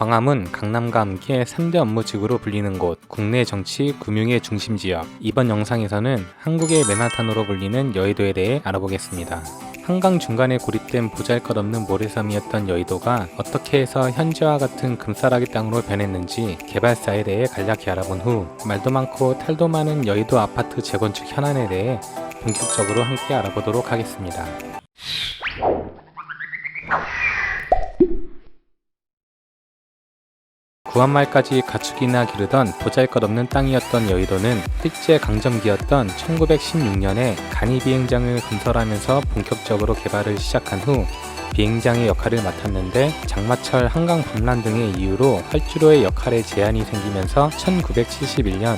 광화문, 강남과 함께 3대 업무지구로 불리는 곳, 국내 정치, 금융의 중심 지역. 이번 영상에서는 한국의 맨하탄으로 불리는 여의도에 대해 알아보겠습니다. 한강 중간에 고립된 보잘것없는 모래섬이었던 여의도가 어떻게 해서 현재와 같은 금싸라기 땅으로 변했는지 개발사에 대해 간략히 알아본 후 말도 많고 탈도 많은 여의도 아파트 재건축 현안에 대해 본격적으로 함께 알아보도록 하겠습니다. 구한말까지 가축이나 기르던 보잘것없는 땅이었던 여의도는 일제 강점기였던 1916년에 간이 비행장을 건설하면서 본격적으로 개발을 시작한 후 비행장의 역할을 맡았는데 장마철 한강 범람 등의 이유로 활주로의 역할에 제한이 생기면서 1971년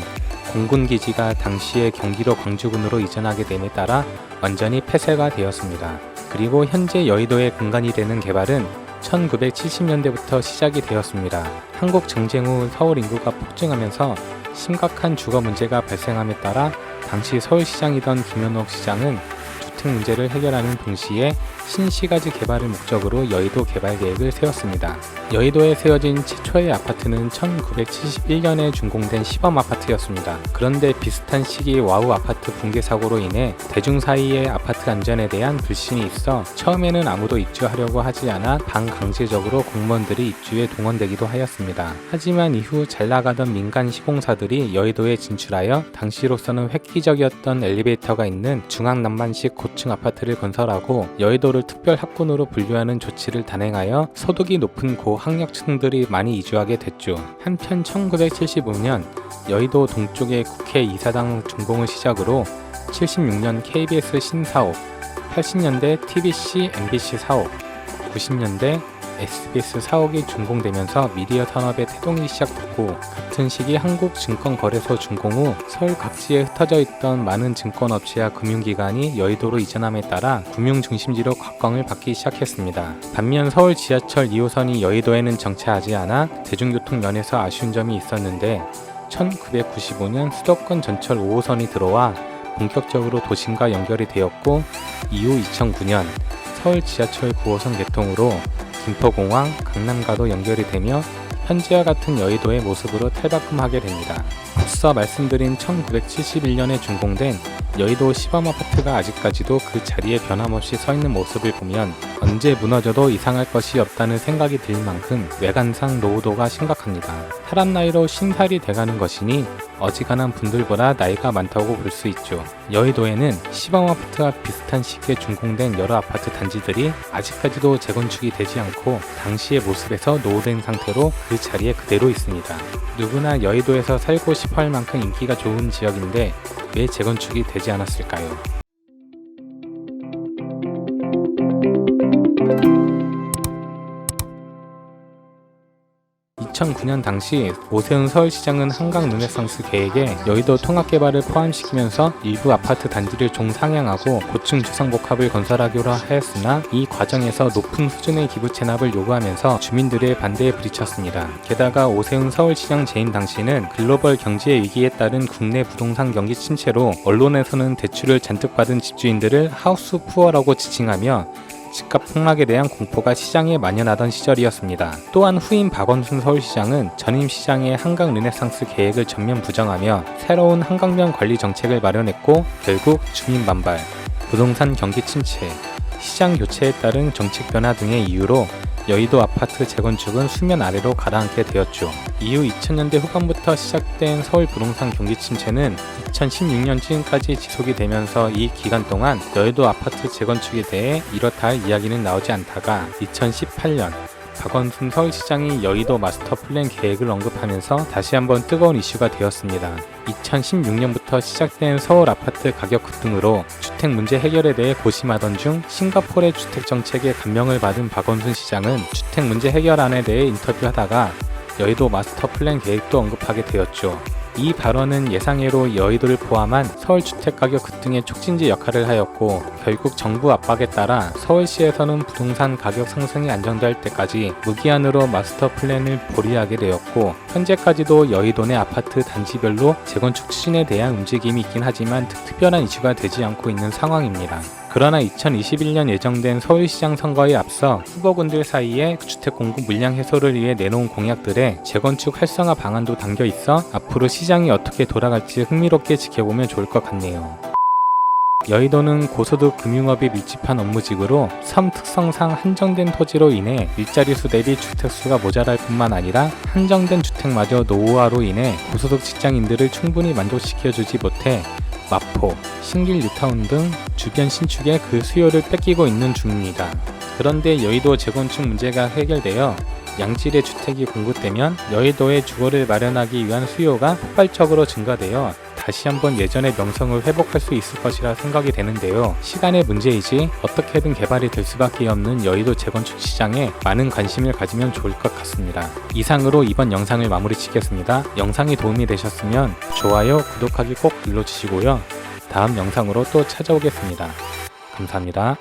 공군기지가 당시에 경기도 광주군으로 이전하게 됨에 따라 완전히 폐쇄가 되었습니다. 그리고 현재 여의도의 공간이 되는 개발은 1970년대부터 시작이 되었습니다. 한국 정쟁 후 서울 인구가 폭증하면서 심각한 주거 문제가 발생함에 따라 당시 서울시장이던 김현옥 시장은 주택 문제를 해결하는 동시에 신시가지 개발을 목적으로 여의도 개발 계획을 세웠습니다. 여의도에 세워진 최초의 아파트는 1971년에 준공된 시범 아파트였습니다. 그런데 비슷한 시기 와우 아파트 붕괴 사고로 인해 대중 사이에 아파트 안전에 대한 불신이 있어 처음에는 아무도 입주하려고 하지 않아 반강제적으로 공무원들이 입주에 동원되기도 하였습니다. 하지만 이후 잘 나가던 민간 시공사들이 여의도에 진출하여 당시로서는 획기적이었던 엘리베이터가 있는 중앙난반식 고층 아파트를 건설하고 여의도를 특별 학군으로 분류하는 조치를 단행하여 소득이 높은 고학력층들이 많이 이주하게 됐죠. 한편 1975년 여의도 동쪽의 국회 이사당 준공을 시작으로 76년 KBS 신사옥, 80년대 TBC, MBC 사옥, 90년대 SBS 사옥이 준공되면서 미디어 산업의 태동이 시작됐고 같은 시기 한국증권거래소 준공 후 서울 각지에 흩어져 있던 많은 증권업체와 금융기관이 여의도로 이전함에 따라 금융 중심지로 각광을 받기 시작했습니다. 반면 서울 지하철 2호선이 여의도에는 정차하지 않아 대중교통 면에서 아쉬운 점이 있었는데 1995년 수도권 전철 5호선이 들어와 본격적으로 도심과 연결이 되었고 이후 2009년 서울 지하철 9호선 개통으로 김포공항, 강남과도 연결이 되며 현재와 같은 여의도의 모습으로 탈바꿈하게 됩니다. 앞서 말씀드린 1971년에 준공된 여의도 시범 아파트가 아직까지도 그 자리에 변함없이 서 있는 모습을 보면 언제 무너져도 이상할 것이 없다는 생각이 들 만큼 외관상 노후도가 심각합니다. 사람 나이로 신살이 돼가는 것이니 어지간한 분들보다 나이가 많다고 볼 수 있죠. 여의도에는 시범 아파트와 비슷한 시기에 준공된 여러 아파트 단지들이 아직까지도 재건축이 되지 않고 당시의 모습에서 노후된 상태로 그 자리에 그대로 있습니다. 누구나 여의도에서 살고 싶어 할 만큼 인기가 좋은 지역인데 왜 재건축이 되지 않았을까요? 2009년 당시 오세훈 서울시장은 한강 르네상스 계획에 여의도 통합개발을 포함시키면서 일부 아파트 단지를 종상향하고 고층 주상복합을 건설하기로 하였으나 이 과정에서 높은 수준의 기부 체납을 요구하면서 주민들의 반대에 부딪혔습니다. 게다가 오세훈 서울시장 재임 당시는 글로벌 경제 위기에 따른 국내 부동산 경기 침체로 언론에서는 대출을 잔뜩 받은 집주인들을 하우스 푸어라고 지칭하며 집값 폭락에 대한 공포가 시장에 만연하던 시절이었습니다. 또한 후임 박원순 서울시장은 전임 시장의 한강 르네상스 계획을 전면 부정하며 새로운 한강변 관리 정책을 마련했고 결국 주민 반발, 부동산 경기 침체, 시장 교체에 따른 정책 변화 등의 이유로 여의도 아파트 재건축은 수면 아래로 가라앉게 되었죠. 이후 2000년대 후반부터 시작된 서울 부동산 경기 침체는 2016년쯤까지 지속이 되면서 이 기간 동안 여의도 아파트 재건축에 대해 이렇다 할 이야기는 나오지 않다가 2018년 박원순 서울시장이 여의도 마스터 플랜 계획을 언급하면서 다시 한번 뜨거운 이슈가 되었습니다. 2016년부터 시작된 서울 아파트 가격 급등으로 주택 문제 해결에 대해 고심하던 중 싱가포르의 주택 정책에 감명을 받은 박원순 시장은 주택 문제 해결안에 대해 인터뷰하다가 여의도 마스터 플랜 계획도 언급하게 되었죠. 이 발언은 예상외로 여의도를 포함한 서울 주택 가격 급등의 촉진제 역할을 하였고 결국 정부 압박에 따라 서울시에서는 부동산 가격 상승이 안정될 때까지 무기한으로 마스터 플랜을 보류하게 되었고 현재까지도 여의도 내 아파트 단지별로 재건축 추진에 대한 움직임이 있긴 하지만 특별한 이슈가 되지 않고 있는 상황입니다. 그러나 2021년 예정된 서울시장 선거에 앞서 후보군들 사이에 주택 공급 물량 해소를 위해 내놓은 공약들에 재건축 활성화 방안도 담겨 있어 앞으로 시장이 어떻게 돌아갈지 흥미롭게 지켜보면 좋을 것 같네요. 여의도는 고소득 금융업이 밀집한 업무직으로 섬 특성상 한정된 토지로 인해 일자리 수 대비 주택 수가 모자랄 뿐만 아니라 한정된 주택마저 노후화로 인해 고소득 직장인들을 충분히 만족시켜주지 못해 마포, 신길 뉴타운 등 주변 신축에 그 수요를 뺏기고 있는 중입니다. 그런데 여의도 재건축 문제가 해결되어 양질의 주택이 공급되면 여의도에 주거를 마련하기 위한 수요가 폭발적으로 증가되어 다시 한번 예전의 명성을 회복할 수 있을 것이라 생각이 되는데요. 시간의 문제이지 어떻게든 개발이 될 수밖에 없는 여의도 재건축 시장에 많은 관심을 가지면 좋을 것 같습니다. 이상으로 이번 영상을 마무리 짓겠습니다. 영상이 도움이 되셨으면 좋아요, 구독하기 꼭 눌러주시고요. 다음 영상으로 또 찾아오겠습니다. 감사합니다.